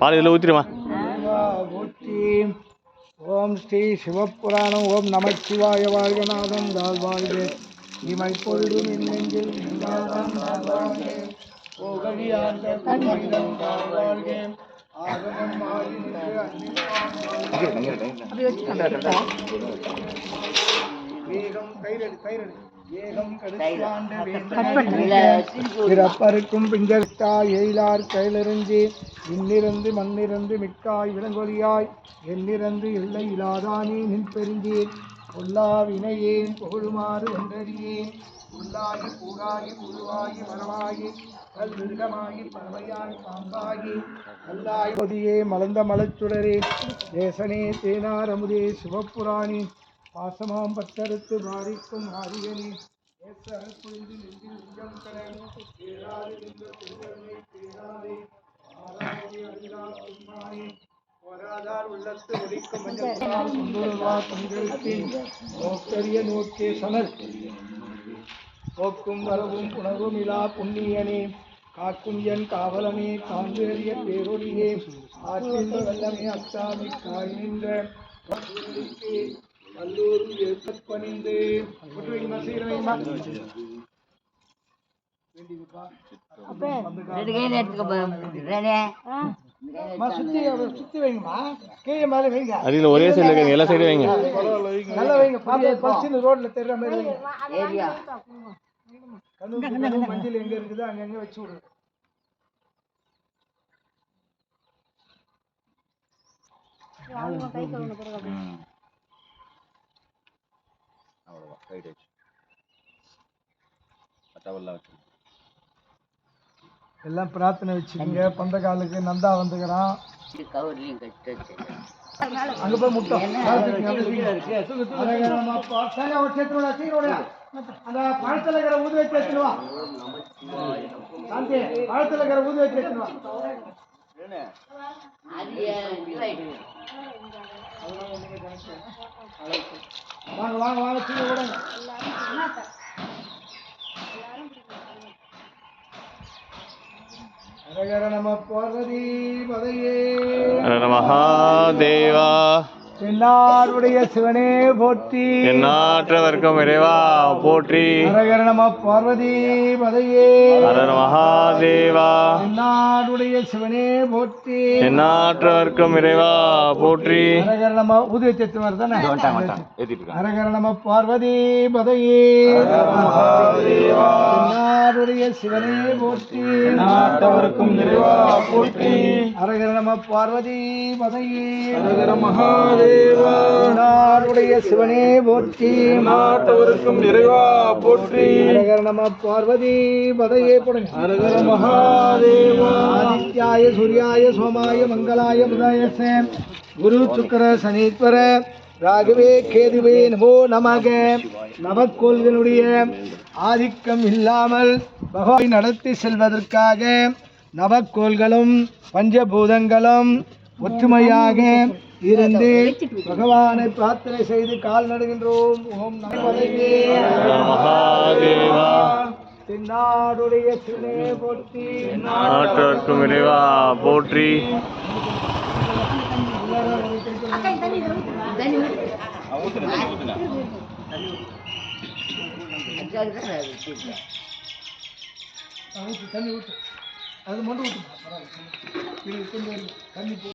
பால் இதில் ஊற்றிடுமா? போற்றி ஓம் ஸ்ரீ சிவபுராணம் ஓம் தாழ் வாழ்க இமை நின்று அன்பில் வேகம் பிறப்பருக்கும் பிஞ்சகத்தா எயிலார் கையிலிருந்து விண்ணிறந்து மண்ணிறந்து மிக்காய் விலங்கொலியாய் எண்ணிறந்து இல்லை இலாதானே நின் பெருந்தேன் பொல்லா வினையேன் புகழுமாறு ஒன்றறியேன் உள்ளாகி பூடாகி புழுவாகி மரமாகி கல் மிருகமாகி பறவையாய் பாம்பாகி கல்லாய் பொதியே மலர்ந்த மலச்சுடரே தேசனே தேனார் அமுதே சிவபுராணி பாசமாம் பட்டறுத்து பாரிக்கும் ஆரியனே ஏசர் புரிந்து நெஞ்சில் உஞ்சம் கர தேராது நின்ற திருவருணை தேராதே ஆராய்ச்சி அறியா தும்மானே வராதார் உள்ளத்து ஒழிக்கும் மஞ்சள் சுந்தரவா பங்கெடுத்தேன் நோக்கரிய நோக்கே சனர் போக்கும் வரவும் உணவும் இலா புண்ணியனே காக்கும் என் காவலனே காந்தேறிய பேரொழியே ஆற்றின்ற வெள்ளமே அத்தாமி காய் சீக்கிரம் வைங்கம்மா. வைங்க. அடியில் ஒரே சைடில் இருக்காங்க எல்லா சைடும் வைங்க. நல்லா வைங்க ரோட்ல தெரிற மாதிரி வைங்க. ஏரியா. கண்ணு கண்ணு மஞ்சள் எங்க இருக்குதோ அங்கங்க வச்சு விடு எல்லாம் பிரார்த்தனை வச்சுக்கோங்க. பந்த காலுக்கு நந்தா வந்துக்கிறான். கவர்லையும் கட்டி வச்சிருக்கேன். அங்க போய் முட்டம் அந்த பழத்துல இருக்கிற ஊது வச்சு சாந்தி பழத்துல இருக்கிற ஊது வச்சு வச்சுவா அது டிவைட் வாங்க வாங்க வாங்க கீழே விடுங்க ஹரஹர நம பார்வதி பதையே. ஹர மகாதேவா. தென்னாருடைய சிவனே போற்றி. எந்நாற்றவர்க்கும் இறைவா போற்றி. ஹரஹர நம பார்வதி பதையே. ஹர மகாதேவா. தென்னாடுடைய சிவனே போற்றி. எந்நாற்றவர்க்கும் இறைவா போற்றி. ஹரஹர நம ஊதி வச்சு வருதானே ஹரஹர நம பார்வதி பதையே. தென்னாடுடைய சிவனே போற்றி. நாட்டவர்க்கும் இறைவா ஹரஹர நம பார்வதி பதையே. ஹரஹர மகாதேவா. நாடுடைய சிவனே போற்றி. நாட்டவர்க்கும் இறைவா போற்றி. ஹரஹர நம பார்வதி பதையே போடுங்க. ஹரஹர மகாதேவா. ஆதித்யாய சூர்யாய சோமாய மங்களாய புதாயச குரு சுக்கர சனீஸ்வர ராகவே கேதுவே நமோ நமக. நவக்கோள்களுடைய ஆதிக்கம் இல்லாமல் பகவானை நடத்தி செல்வதற்காக நவக்கோள்களும் பஞ்சபூதங்களும் ஒற்றுமையாக இருந்து பகவானை பிரார்த்தனை செய்து கால் நடுகின்றோம். ஓம் மகாதேவா. தென்னாடுடைய சிவனே போற்றி. நாட்டவர்க்கும் இறைவா போற்றி. தண்ணி ஊத்து. அது மட்டும் ஊத்து பரவாயில்ல. இது கொஞ்சம் தண்ணி போ